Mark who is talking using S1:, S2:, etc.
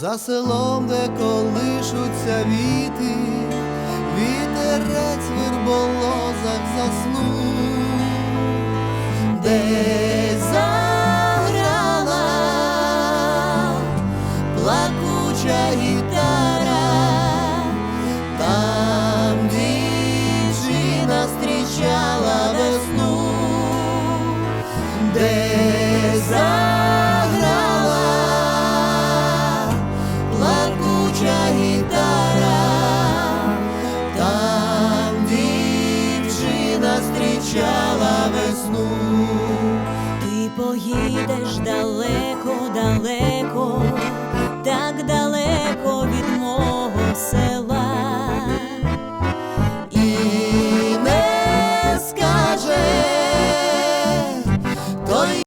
S1: за селом, де колишуться віти, вітерець в заснув, десь заграла плакуча гітара, там дівчина зустрічала весну, де зустрічала весну.
S2: Ти поїдеш далеко, далеко, так далеко.